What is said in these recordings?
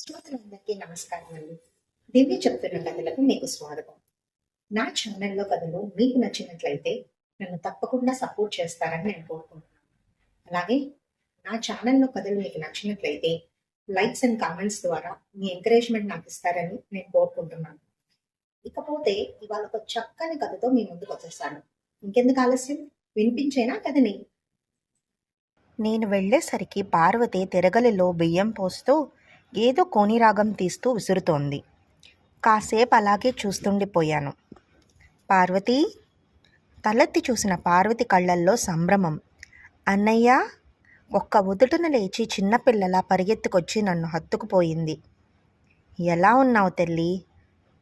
శ్రోతలందరికీ నమస్కారం అండి దివ్య చెప్తున్న కథలకు మీకు స్వాగతం. నా ఛానల్లో కథలు మీకు నచ్చినట్లయితే నన్ను తప్పకుండా సపోర్ట్ చేస్తారని నేను కోరుకుంటున్నాను. అలాగే నా ఛానల్లో కథలు మీకు నచ్చినట్లయితే లైక్స్ అండ్ కామెంట్స్ ద్వారా మీ ఎంకరేజ్మెంట్ నాకు ఇస్తారని నేను కోరుకుంటున్నాను. ఇకపోతే ఇవాళ ఒక చక్కని కథతో మీ ముందుకు వచ్చేస్తాను. ఇంకెందుకు ఆలస్యం? వినిపించేనా కథని? నేను వెళ్ళేసరికి పార్వతి తిరగలిలో బియ్యం పోస్తూ ఏదో కోనిరాగం తీస్తూ విసురుతోంది. కాసేపు అలాగే చూస్తుండిపోయాను. పార్వతి తలెత్తి చూసిన పార్వతి కళ్ళల్లో సంభ్రమం. అన్నయ్య ఒక్క ఉదుటున లేచి చిన్నపిల్లలా పరిగెత్తుకొచ్చి నన్ను హత్తుకుపోయింది. ఎలా ఉన్నావు తల్లి?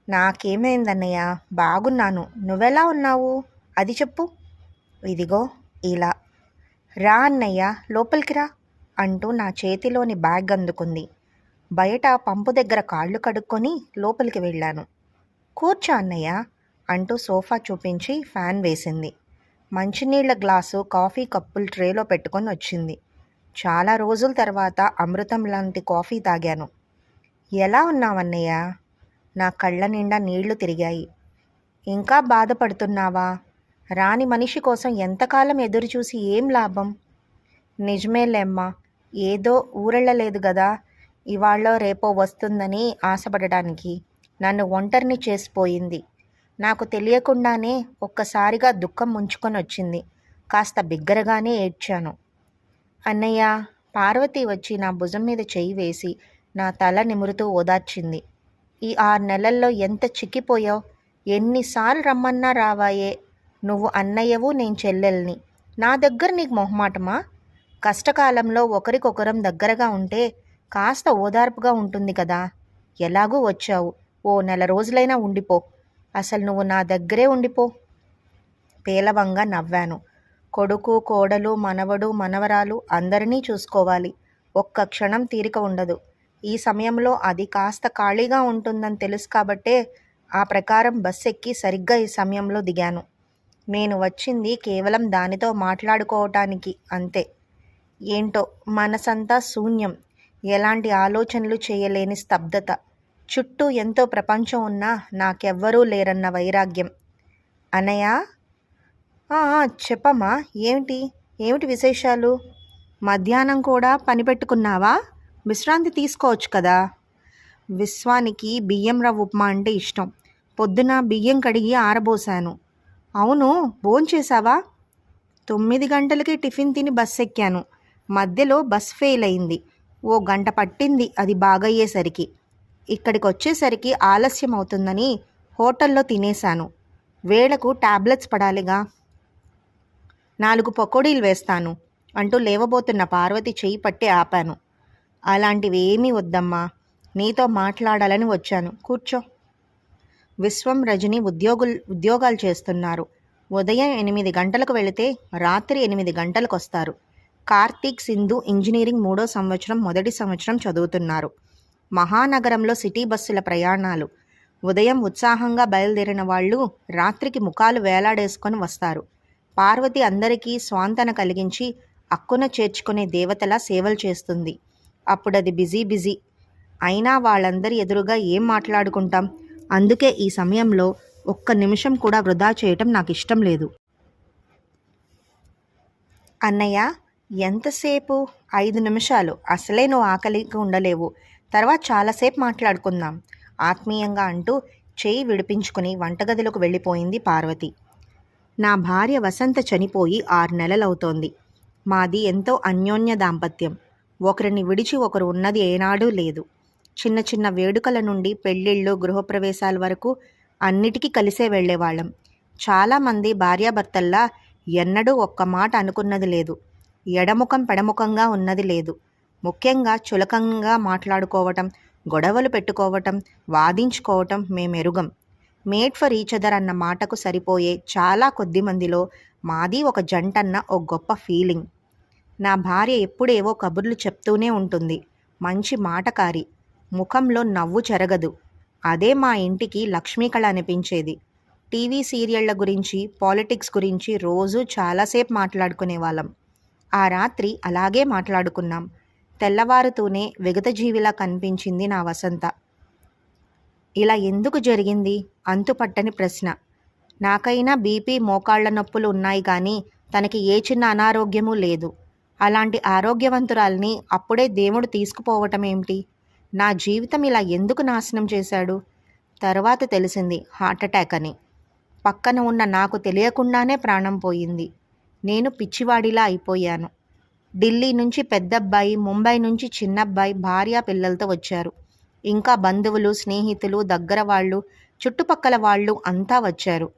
నాకేమైందన్నయ్య? బాగున్నాను. నువ్వెలా ఉన్నావు? అది చెప్పు. ఇదిగో ఇలా. రా అన్నయ్య లోపలికి రా అంటూ నా చేతిలోని బ్యాగ్ అందుకుంది. బయట పంపు దగ్గర కాళ్ళు కడుక్కొని లోపలికి వెళ్ళాను. కూర్చో అన్నయ్య అంటూ సోఫా చూపించి ఫ్యాన్ వేసింది. మంచినీళ్ళ గ్లాసు కాఫీ కప్పులు ట్రేలో పెట్టుకొని వచ్చింది. చాలా రోజుల తర్వాత అమృతం లాంటి కాఫీ తాగాను. ఎలా ఉన్నావన్నయ్య నా కళ్ళ నిండా నీళ్ళు తిరిగాయి. ఇంకా బాధపడుతున్నావా? రాని మనిషి కోసం ఎంతకాలం ఎదురుచూసి ఏం లాభం? నిజమేలేమ్మా ఏదో ఊరెళ్ళలేదు కదా ఇవాళ్ళో రేపో వస్తుందని ఆశపడడానికి నన్ను ఒంటరిని చేసిపోయింది. నాకు తెలియకుండానే ఒక్కసారిగా దుఃఖం ముంచుకొని వచ్చింది కాస్త బిగ్గరగానే ఏడ్చాను. అన్నయ్య పార్వతి వచ్చి నా భుజం మీద చేయి వేసి నా తల నిమురుతూ ఓదార్చింది. ఈ ఆరు నెలల్లో ఎంత చిక్కిపోయావు ఎన్నిసార్లు రమ్మన్నా రావాయే. నువ్వు అన్నయ్యవు నేను చెల్లెల్ని. నా దగ్గర నీకు మొహమాటమా? కష్టకాలంలో ఒకరికొకరం దగ్గరగా ఉంటే కాస్త ఓదార్పుగా ఉంటుంది కదా. ఎలాగూ వచ్చావు. ఓ నెల రోజులైనా ఉండిపో. అసలు నువ్వు నా దగ్గరే ఉండిపో. పేలవంగా నవ్వాను. కొడుకు కోడలు మనవడు మనవరాలు అందరినీ చూసుకోవాలి. ఒక్క క్షణం తీరిక ఉండదు. ఈ సమయంలో అది కాస్త ఖాళీగా ఉంటుందని తెలుసు కాబట్టే ఆ ప్రకారం బస్ ఎక్కి సరిగ్గా ఈ సమయంలో దిగాను. నేను వచ్చింది కేవలం దానితో మాట్లాడుకోవటానికి అంతే. ఏంటో మనసంతా శూన్యం. ఎలాంటి ఆలోచనలు చేయలేని స్తబ్దత. చుట్టూ ఎంతో ప్రపంచం ఉన్నా నాకెవ్వరూ లేరన్న వైరాగ్యం. అనయా చెప్పమ్మా ఏమిటి? ఏమిటి విశేషాలు? మధ్యాహ్నం కూడా పని పెట్టుకున్నావా? విశ్రాంతి తీసుకోవచ్చు కదా. విశ్వానికి బియ్యం రవ్వ ఉప్మా అంటే ఇష్టం. పొద్దున బియ్యం కడిగి ఆరబోసాను. అవును భోంచేశావా తొమ్మిది గంటలకి టిఫిన్ తిని బస్ ఎక్కాను మధ్యలో బస్ ఫెయిల్ అయింది ఓ గంట పట్టింది అది బాగయ్యేసరికి. ఇక్కడికి వచ్చేసరికి ఆలస్యం అవుతుందని హోటల్లో తినేశాను. వేళకు టాబ్లెట్స్ పడాలిగా. నాలుగు పకోడీలు వేస్తాను అంటూ లేవబోతున్న పార్వతి చేయి పట్టి ఆపాను. అలాంటివి ఏమీ వద్దమ్మా నీతో మాట్లాడాలని వచ్చాను. కూర్చో. విశ్వం రజని ఉద్యోగులు ఉద్యోగాలు చేస్తున్నారు. ఉదయం ఎనిమిది గంటలకు వెళితే రాత్రి ఎనిమిది గంటలకు వస్తారు కార్తీక్ సింధు ఇంజనీరింగ్ మూడో సంవత్సరం మొదటి సంవత్సరం చదువుతున్నారు. మహానగరంలో సిటీ బస్సుల ప్రయాణాలు. ఉదయం ఉత్సాహంగా బయలుదేరిన వాళ్ళు రాత్రికి ముఖాలు వేలాడేసుకొని వస్తారు. పార్వతి అందరికీ స్వాంతన కలిగించి అక్కున చేర్చుకునే దేవతలా సేవలు చేస్తుంది. అప్పుడది బిజీ బిజీ. అయినా వాళ్ళందరి ఎదురుగా ఏం మాట్లాడుకుంటాం? అందుకే ఈ సమయంలో ఒక్క నిమిషం కూడా వృధా చేయటం నాకు ఇష్టం లేదు. అన్నయ్య ఎంతసేపు? ఐదు నిమిషాలు. అసలే నువ్వు ఆకలిగా ఉండలేవు. తర్వాత చాలాసేపు మాట్లాడుకుందాం. ఆత్మీయంగా అంటూ చేయి విడిపించుకుని వంటగదిలోకి వెళ్ళిపోయింది పార్వతి. నా భార్య వసంత చనిపోయి ఆరు నెలలవుతోంది. మాది ఎంతో అన్యోన్య దాంపత్యం. ఒకరిని విడిచి ఒకరు ఉన్నది ఏనాడూ లేదు. చిన్న చిన్న వేడుకల నుండి పెళ్ళిళ్ళు గృహప్రవేశాల వరకు అన్నిటికీ కలిసే వెళ్ళేవాళ్ళం. చాలామంది భార్యాభర్తల్లా ఎన్నడూ ఒక్క మాట అనుకున్నది లేదు. ఎడముఖం పెడముఖంగా ఉన్నది లేదు. ముఖ్యంగా చులకంగా మాట్లాడుకోవటం గొడవలు పెట్టుకోవటం వాదించుకోవటం మేమెరుగం. మేడ్ ఫర్ ఈచ్ అదర్ అన్న మాటకు సరిపోయే చాలా కొద్ది మందిలో మాది ఒక జంటన్న ఓ గొప్ప ఫీలింగ్. నా భార్య ఎప్పుడేవో కబుర్లు చెప్తూనే ఉంటుంది. మంచి మాటకారి. ముఖంలో నవ్వు చెరగదు. అదే మా ఇంటికి లక్ష్మీకళ అనిపించేది. టీవీ సీరియళ్ళ గురించి పాలిటిక్స్ గురించి రోజూ చాలాసేపు మాట్లాడుకునేవాళ్ళం. ఆ రాత్రి అలాగే మాట్లాడుకున్నాం. తెల్లవారుతూనే విగతజీవిలా కనిపించింది నా వసంత. ఇలా ఎందుకు జరిగింది? అంతుపట్టని ప్రశ్న. నాకైనా బీపీ మోకాళ్ళ నొప్పులు ఉన్నాయి కానీ తనకి ఏ చిన్న అనారోగ్యమూ లేదు. అలాంటి ఆరోగ్యవంతురాల్ని అప్పుడే దేవుడు తీసుకుపోవటం ఏమిటి నా జీవితం ఇలా ఎందుకు నాశనం చేశాడు? తర్వాత తెలిసింది హార్ట్ అటాక్ అని. పక్కన ఉన్న నాకు తెలియకుండానే ప్రాణం పోయింది. నేను పిచ్చివాడిలా అయిపోయాను. ఢిల్లీ నుంచి పెద్దబ్బాయి ముంబై నుంచి చిన్నబ్బాయి భార్య పిల్లలతో వచ్చారు. ఇంకా బంధువులు స్నేహితులు దగ్గర వాళ్ళు చుట్టుపక్కల వాళ్ళు అంతా వచ్చారు.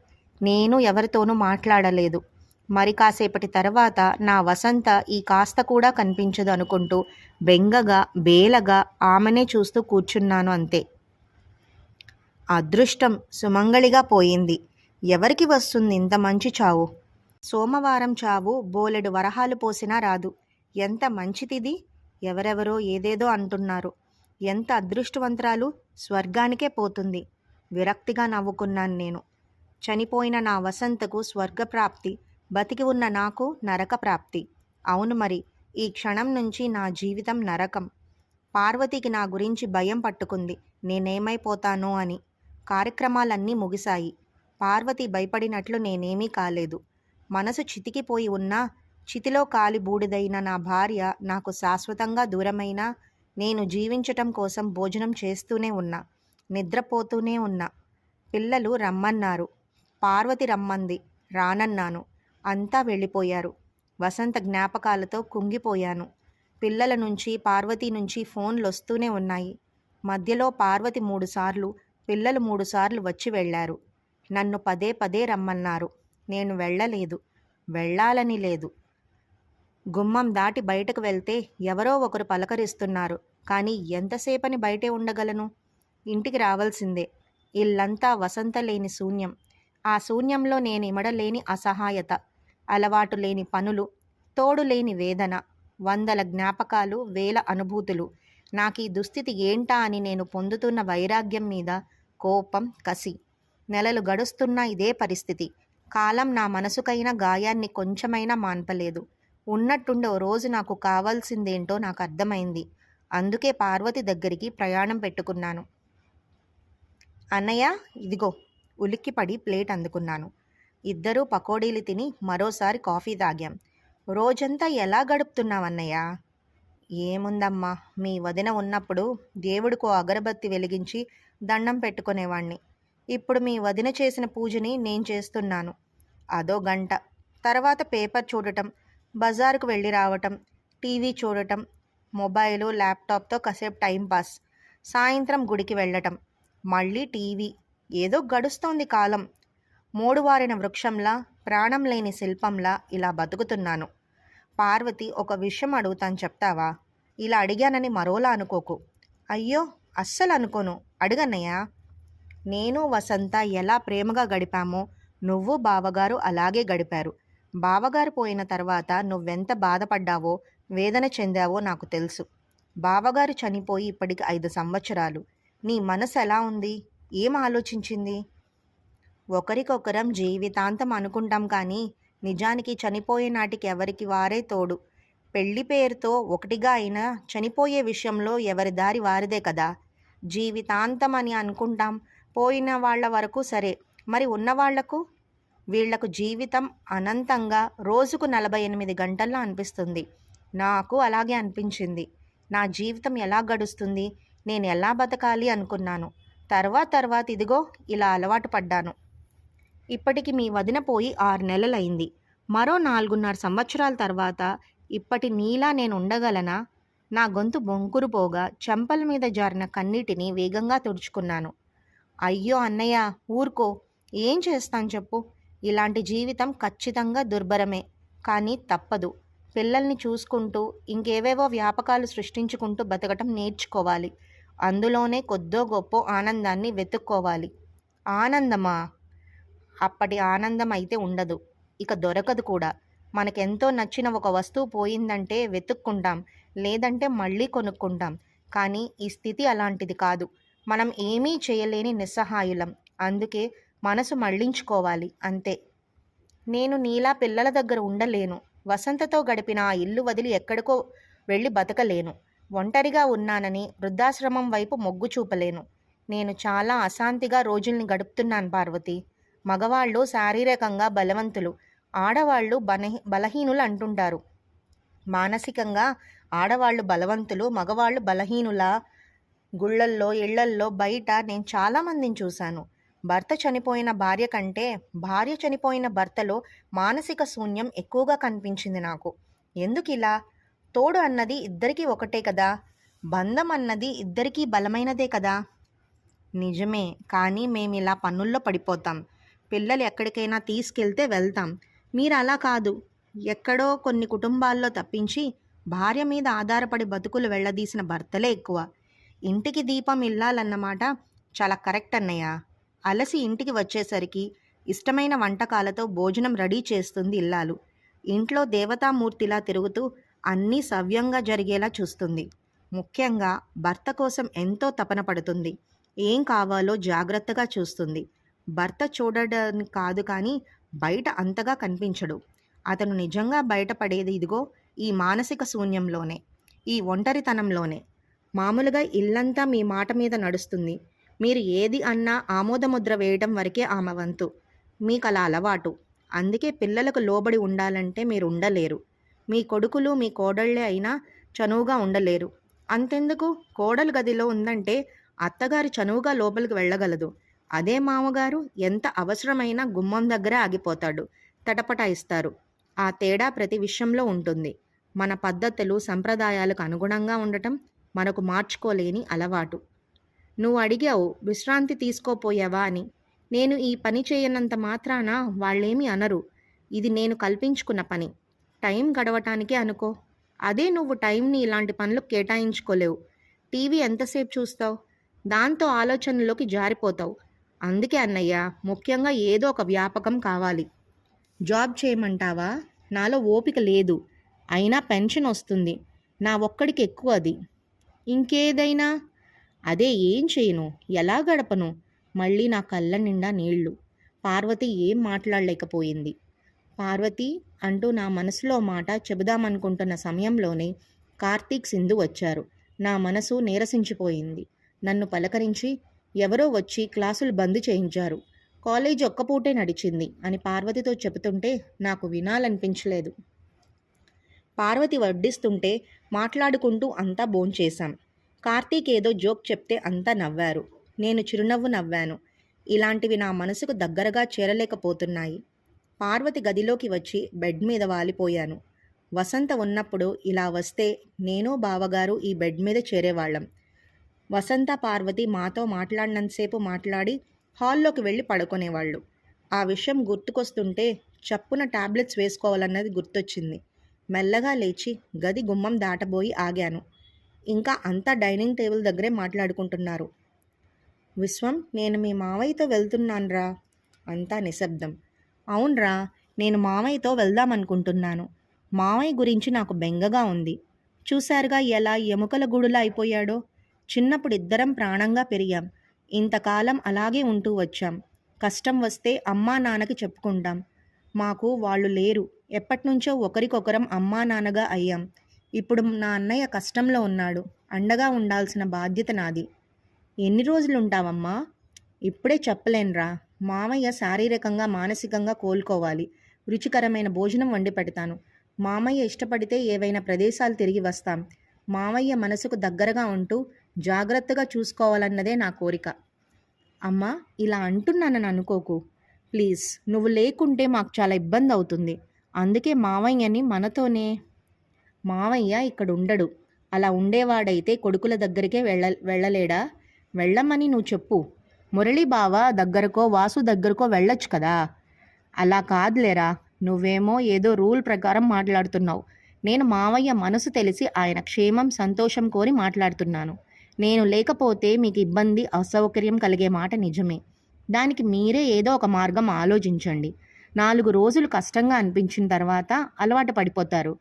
నేను ఎవరితోనూ మాట్లాడలేదు. మరి కాసేపటి తర్వాత నా వసంత ఈ కాస్త కూడా కనిపించదు అనుకుంటూ బెంగగా బేలగా ఆమెనే చూస్తూ కూర్చున్నాను అంతే. అదృష్టం సుమంగళిగా పోయింది. ఎవరికి వస్తుంది ఇంత మంచి చావు? సోమవారం చావు బోలెడు వరహాలు పోసినా రాదు. ఎంత మంచిదిది ఎవరెవరో ఏదేదో అంటున్నారు. ఎంత అదృష్టవంతరాలు? స్వర్గానికే పోతుంది. విరక్తిగా నవ్వుకున్నాను నేను. చనిపోయిన నా వసంతకు స్వర్గప్రాప్తి బతికి ఉన్న నాకు నరక ప్రాప్తి అవును మరి ఈ క్షణం నుంచి నా జీవితం నరకం. పార్వతికి నా గురించి భయం పట్టుకుంది. నేనేమైపోతానో అని. కార్యక్రమాలన్నీ ముగిశాయి. పార్వతి భయపడినట్లు నేనేమీ కాలేదు. మనసు చితికిపోయి ఉన్నా చితిలో కాలి బూడిదైన నా భార్య నాకు శాశ్వతంగా దూరమైనా నేను జీవించటం కోసం భోజనం చేస్తూనే ఉన్నా నిద్రపోతూనే ఉన్నా. పిల్లలు రమ్మన్నారు. పార్వతి రమ్మంది. రానన్నాను. అంతా వెళ్ళిపోయారు. వసంత జ్ఞాపకాలతో కుంగిపోయాను. పిల్లల నుంచి పార్వతి నుంచి ఫోన్లు వస్తూనే ఉన్నాయి. మధ్యలో పార్వతి మూడుసార్లు పిల్లలు మూడుసార్లు వచ్చి వెళ్ళారు. నన్ను పదే పదే రమ్మన్నారు. నేను వెళ్ళలేదు. వెళ్ళాలని లేదు. గుమ్మం దాటి బయటకు వెళ్తే ఎవరో ఒకరు పలకరిస్తున్నారు. కానీ ఎంతసేపని బయటే ఉండగలను? ఇంటికి రావాల్సిందే. ఇల్లంతా వసంత లేని శూన్యం. ఆ శూన్యంలో నేను ఇమడలేని అసహాయత అలవాటు లేని పనులు తోడు లేని వేదన వందల జ్ఞాపకాలు వేల అనుభూతులు. నాకు ఈ దుస్థితి ఏంటా అని నేను పొందుతున్న వైరాగ్యం మీద కోపం కసి. నెలలు గడుస్తున్న ఇదే పరిస్థితి. కాలం నా మనసుకైన గాయాన్ని కొంచెమైనా మాన్పలేదు. ఉన్నట్టుండి ఓ రోజు నాకు కావాల్సిందేంటో నాకు అర్థమైంది. అందుకే పార్వతి దగ్గరికి ప్రయాణం పెట్టుకున్నాను. అన్నయ్య ఇదిగో ఉలిక్కిపడి ప్లేట్ అందుకున్నాను. ఇద్దరూ పకోడీలు తిని మరోసారి కాఫీ తాగాం. రోజంతా ఎలా గడుపుతున్నావన్నయ్య ఏముందమ్మా మీ వదిన ఉన్నప్పుడు దేవుడికో అగరబత్తి వెలిగించి దండం పెట్టుకునేవాణ్ణి. ఇప్పుడు మీ వదిన చేసిన పూజని నేను చేస్తున్నాను. అదో గంట. తర్వాత పేపర్ చూడటం బజారుకు వెళ్ళి రావటం టీవీ చూడటం మొబైలు ల్యాప్టాప్తో కాసేపు టైంపాస్ సాయంత్రం గుడికి వెళ్ళటం మళ్ళీ టీవీ. ఏదో గడుస్తోంది కాలం. మూడువారిన వృక్షంలా ప్రాణం లేని శిల్పంలా ఇలా బతుకుతున్నాను. పార్వతి ఒక విషయం అడుగుతాను చెప్తావా? ఇలా అడిగానని మరోలా అనుకోకు. అయ్యో అస్సలు అనుకోను అడగన్నయ్యా. నేను వసంత ఎలా ప్రేమగా గడిపామో నువ్వు బావగారు అలాగే గడిపారు. బావగారు పోయిన తర్వాత నువ్వెంత బాధపడ్డావో వేదన చెందావో నాకు తెలుసు. బావగారు చనిపోయి ఇప్పటికి ఐదు సంవత్సరాలు. నీ మనసు ఎలా ఉంది? ఏం ఆలోచించింది? ఒకరికొకరం జీవితాంతం అనుకుంటాం కానీ నిజానికి చనిపోయే నాటికి ఎవరికి వారే తోడు. పెళ్ళి పేరుతో ఒకటిగా అయినా చనిపోయే విషయంలో ఎవరి దారి వారిదే కదా. జీవితాంతం అని అనుకుంటాం పోయిన వాళ్ళ వరకు సరే. మరి ఉన్నవాళ్ళకు? వీళ్ళకు జీవితం అనంతంగా రోజుకు నలభై ఎనిమిది గంటల్లో అనిపిస్తుంది. నాకు అలాగే అనిపించింది. నా జీవితం ఎలా గడుస్తుంది? నేను ఎలా బతకాలి అనుకున్నాను. తర్వాత తర్వాత ఇదిగో ఇలా అలవాటు పడ్డాను. ఇప్పటికి మీ వదిన పోయి ఆరు నెలలైంది. మరో నాలుగున్నర సంవత్సరాల తర్వాత ఇప్పటి నీలా నేను ఉండగలనా? నా గొంతు బొంకురు పోగా చెంపల మీద జారిన కన్నీటిని వేగంగా తుడుచుకున్నాను. అయ్యో అన్నయ్య ఊరుకో. ఏం చేస్తాను చెప్పు. ఇలాంటి జీవితం ఖచ్చితంగా దుర్భరమే. కానీ తప్పదు. పిల్లల్ని చూసుకుంటూ ఇంకేవేవో వ్యాపకాలు సృష్టించుకుంటూ బతకటం నేర్చుకోవాలి. అందులోనే కొద్దో గొప్ప ఆనందాన్ని వెతుక్కోవాలి. ఆనందమా? అప్పటి ఆనందం అయితే ఉండదు. ఇక దొరకదు కూడా. మనకెంతో నచ్చిన ఒక వస్తువు పోయిందంటే వెతుక్కుంటాం. లేదంటే మళ్ళీ కొనుక్కుంటాం. కానీ ఈ స్థితి అలాంటిది కాదు. మనం ఏమీ చేయలేని నిస్సహాయులం. అందుకే మనసు మళ్ళించుకోవాలి అంతే. నేను నీలా పిల్లల దగ్గర ఉండలేను. వసంతతో గడిపిన ఆ ఇల్లు వదిలి ఎక్కడికో వెళ్ళి బతకలేను. ఒంటరిగా ఉన్నానని వృద్ధాశ్రమం వైపు మొగ్గు చూపలేను. నేను చాలా అశాంతిగా రోజుల్ని గడుపుతున్నాను పార్వతి. మగవాళ్ళు శారీరకంగా బలవంతులు. ఆడవాళ్ళు బలహీ బలహీనులు అంటుంటారు. మానసికంగా ఆడవాళ్ళు బలవంతులు మగవాళ్ళు బలహీనులా గుళ్ళల్లో ఇళ్ళల్లో బయట నేను చాలామందిని చూశాను. భర్త చనిపోయిన భార్య కంటే భార్య చనిపోయిన భర్తలో మానసిక శూన్యం ఎక్కువగా కనిపించింది నాకు. ఎందుకు ఇలా? తోడు అన్నది ఇద్దరికీ ఒకటే కదా? బంధం అన్నది ఇద్దరికీ బలమైనదే కదా? నిజమే కానీ మేము ఇలా పన్నుల్లో పడిపోతాం. పిల్లలు ఎక్కడికైనా తీసుకెళ్తే వెళ్తాం. మీరు అలా కాదు. ఎక్కడో కొన్ని కుటుంబాల్లో తప్పించి భార్య మీద ఆధారపడి బతుకులు వెళ్ళదీసిన భర్తలే ఎక్కువ. ఇంటికి దీపం ఇల్లాలన్నమాట. చాలా కరెక్ట్ అన్నయ్య. అలసి ఇంటికి వచ్చేసరికి ఇష్టమైన వంటకాలతో భోజనం రెడీ చేస్తుంది ఇల్లాలు. ఇంట్లో దేవతామూర్తిలా తిరుగుతూ అన్నీ సవ్యంగా జరిగేలా చూస్తుంది. ముఖ్యంగా భర్త కోసం ఎంతో తపన పడుతుంది. ఏం కావాలో జాగ్రత్తగా చూస్తుంది. భర్త చూడడానికి కాదు కానీ బయట అంతగా కనిపించడు. అతను నిజంగా బయటపడేది ఇదిగో ఈ మానసిక శూన్యంలోనే. ఈ ఒంటరితనంలోనే. మామూలుగా ఇల్లంతా మీ మాట మీద నడుస్తుంది. మీరు ఏది అన్నా ఆమోదముద్ర వేయడం వరకే ఆమె వంతు. మీకు అలా అలవాటు. అందుకే పిల్లలకు లోబడి ఉండాలంటే మీరు ఉండలేరు. మీ కొడుకులు మీ కోడళ్ళే అయినా చనువుగా ఉండలేరు. అంతెందుకు? కోడలు గదిలో ఉందంటే అత్తగారు చనువుగా లోపలికి వెళ్ళగలదు. అదే మామగారు ఎంత అవసరమైనా గుమ్మం దగ్గర ఆగిపోతాడు. తటపటాయిస్తారు ఆ తేడా ప్రతి విషయంలో ఉంటుంది. మన పద్ధతులు సంప్రదాయాలకు అనుగుణంగా ఉండటం మనకు మార్చుకోలేని అలవాటు. నువ్వు అడిగావు విశ్రాంతి తీసుకోపోయావా? అని. నేను ఈ పని చేయనంత మాత్రాన వాళ్ళేమీ అనరు. ఇది నేను కల్పించుకున్న పని. టైం గడవటానికే అనుకో. అదే నువ్వు టైంని ఇలాంటి పనులు కేటాయించుకోలేవు. టీవీ ఎంతసేపు చూస్తావు? దాంతో ఆలోచనలోకి జారిపోతావు. అందుకే అన్నయ్య ముఖ్యంగా ఏదో ఒక వ్యాపకం కావాలి. జాబ్ చేయమంటావా? నాలో ఓపిక లేదు. అయినా పెన్షన్ వస్తుంది. నా ఒక్కడికి ఎక్కువ అది. ఇంకేదైనా? అదే ఏం చేయను? ఎలా గడపను? మళ్ళీ నా కళ్ళ నిండా నీళ్ళు. పార్వతి ఏం మాట్లాడలేకపోయింది. పార్వతి అంటూ నా మనసులో మాట చెబుదామనుకుంటున్న సమయంలోనే కార్తీక్ సింధు వచ్చారు. నా మనసు నీరసించిపోయింది. నన్ను పలకరించి ఎవరో వచ్చి క్లాసులు బంద్ చేయించారు. కాలేజ్ ఒక్కపూటే నడిచింది అని పార్వతితో చెబుతుంటే నాకు వినాలనిపించలేదు. పార్వతి వడ్డిస్తుంటే మాట్లాడుకుంటూ అంతా భోంచేశాం. కార్తీక్ ఏదో జోక్ చెప్తే అంతా నవ్వారు. నేను చిరునవ్వు నవ్వాను. ఇలాంటివి నా మనసుకు దగ్గరగా చేరలేకపోతున్నాయి. పార్వతి గదిలోకి వచ్చి బెడ్ మీద వాలిపోయాను. వసంత ఉన్నప్పుడు ఇలా వస్తే నేను బావగారు ఈ బెడ్ మీద చేరేవాళ్ళం. వసంత పార్వతి మాతో మాట్లాడినంతసేపు మాట్లాడి హాల్లోకి వెళ్ళి పడుకునేవాళ్ళు. ఆ విషయం గుర్తుకొస్తుంటే చప్పున టాబ్లెట్స్ వేసుకోవాలన్నది గుర్తొచ్చింది. మెల్లగా లేచి గది గుమ్మం దాటబోయి ఆగాను. ఇంకా అంతా డైనింగ్ టేబుల్ దగ్గరే మాట్లాడుకుంటున్నారు. విశ్వం నేను మీ మావయ్యతో వెళ్తున్నానురా అంతా నిశ్శబ్దం. అవునరా నేను మావయ్యతో వెళ్దామనుకుంటున్నాను. మావయ్య గురించి నాకు బెంగగా ఉంది. చూశారుగా ఎలా ఎముకల గుడులా అయిపోయాడో? చిన్నప్పుడు ఇద్దరం ప్రాణంగా పెరిగాం. ఇంతకాలం అలాగే ఉంటూ వచ్చాం. కష్టం వస్తే అమ్మా నాన్నకి చెప్పుకుంటాం. మాకు వాళ్ళు లేరు. ఎప్పటినుంచో ఒకరికొకరం అమ్మా నాన్నగా అయ్యాం. ఇప్పుడు నా అన్నయ్య కష్టంలో ఉన్నాడు. అండగా ఉండాల్సిన బాధ్యత నాది. ఎన్ని రోజులు ఉంటావమ్మా ఇప్పుడే చెప్పలేనురా. మామయ్య శారీరకంగా మానసికంగా కోలుకోవాలి. రుచికరమైన భోజనం వండి పెడతాను. మామయ్య ఇష్టపడితే ఏవైనా ప్రదేశాలు తిరిగి వస్తాం. మామయ్య మనసుకు దగ్గరగా ఉంటూ జాగ్రత్తగా చూసుకోవాలన్నదే నా కోరిక. అమ్మా ఇలా అంటున్నానని అనుకోకు. ప్లీజ్ నువ్వు లేకుంటే మాకు చాలా ఇబ్బంది అవుతుంది. అందుకే మావయ్యని మనతోనే. మావయ్య ఇక్కడ ఉండడు అలా ఉండేవాడైతే కొడుకుల దగ్గరికే వెళ్ళ వెళ్ళలేడా? వెళ్ళమని నువ్వు చెప్పు. మురళీ బావ దగ్గరకో వాసు దగ్గరకో వెళ్ళొచ్చు కదా? అలా కాదులేరా. నువ్వేమో ఏదో రూల్ ప్రకారం మాట్లాడుతున్నావు. నేను మావయ్య మనసు తెలిసి ఆయన క్షేమం సంతోషం కోరి మాట్లాడుతున్నాను. నేను లేకపోతే మీకు ఇబ్బంది అసౌకర్యం కలిగే మాట నిజమే. దానికి మీరే ఏదో ఒక మార్గం ఆలోచించండి. నాలుగు రోజులు కష్టంగా అనిపించిన తర్వాత అలవాటు పడిపోతారు.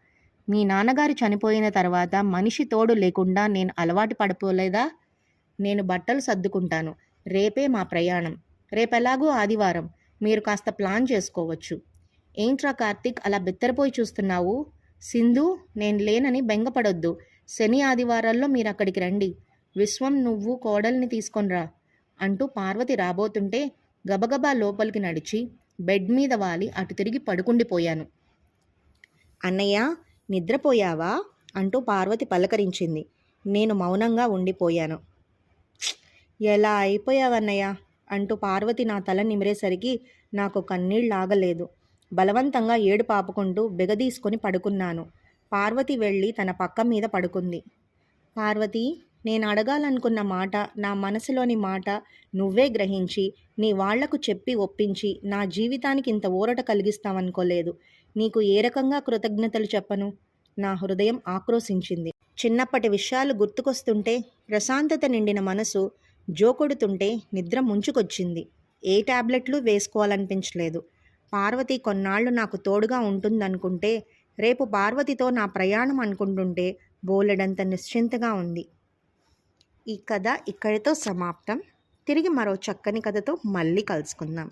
మీ నాన్నగారు చనిపోయిన తర్వాత మనిషి తోడు లేకుండా నేను అలవాటు పడిపోలేదా? నేను బట్టలు సర్దుకుంటాను. రేపే మా ప్రయాణం. రేపెలాగో ఆదివారం. మీరు కాస్త ప్లాన్ చేసుకోవచ్చు. ఏంట్రా కార్తీక్ అలా బిత్తరపోయి చూస్తున్నావు? సింధు నేను లేనని బెంగపడొద్దు. శని ఆదివారాల్లో మీరు అక్కడికి రండి. విశ్వం నువ్వు కోడల్ని తీసుకొనిరా. అంటూ పార్వతి రాబోతుంటే గబగబా లోపలికి నడిచి బెడ్ మీద వాలి అటు తిరిగి పడుకుండిపోయాను. అన్నయ్య నిద్రపోయావా? అంటూ పార్వతి పలకరించింది. నేను మౌనంగా ఉండిపోయాను. ఎలా అయిపోయావన్నయ్య? అంటూ పార్వతి నా తల నిమిరేసరికి నాకు కన్నీళ్ళాగలేదు బలవంతంగా ఏడు పాపుకుంటూ బెగదీసుకొని పడుకున్నాను. పార్వతి వెళ్ళి తన పక్క మీద పడుకుంది. పార్వతి నేను అడగాలనుకున్న మాట నా మనసులోని మాట నువ్వే గ్రహించి నీ వాళ్ళకు చెప్పి ఒప్పించి నా జీవితానికి ఇంత ఊరట కలిగిస్తావనుకోలేదు. నీకు ఏ రకంగా కృతజ్ఞతలు చెప్పను? నా హృదయం ఆక్రోశించింది. చిన్నప్పటి విషయాలు గుర్తుకొస్తుంటే ప్రశాంతత నిండిన మనసు జోకొడుతుంటే నిద్ర ముంచుకొచ్చింది. ఏ టాబ్లెట్లు వేసుకోవాలనిపించలేదు. పార్వతి కొన్నాళ్ళు నాకు తోడుగా ఉంటుందనుకుంటే రేపు పార్వతితో నా ప్రయాణం అనుకుంటుంటే బోలెడంత నిశ్చింతగా ఉంది. ఈ కథ ఇక్కడితో సమాప్తం. తిరిగి మరో చక్కని కథతో మళ్ళీ కలుసుకుందాం.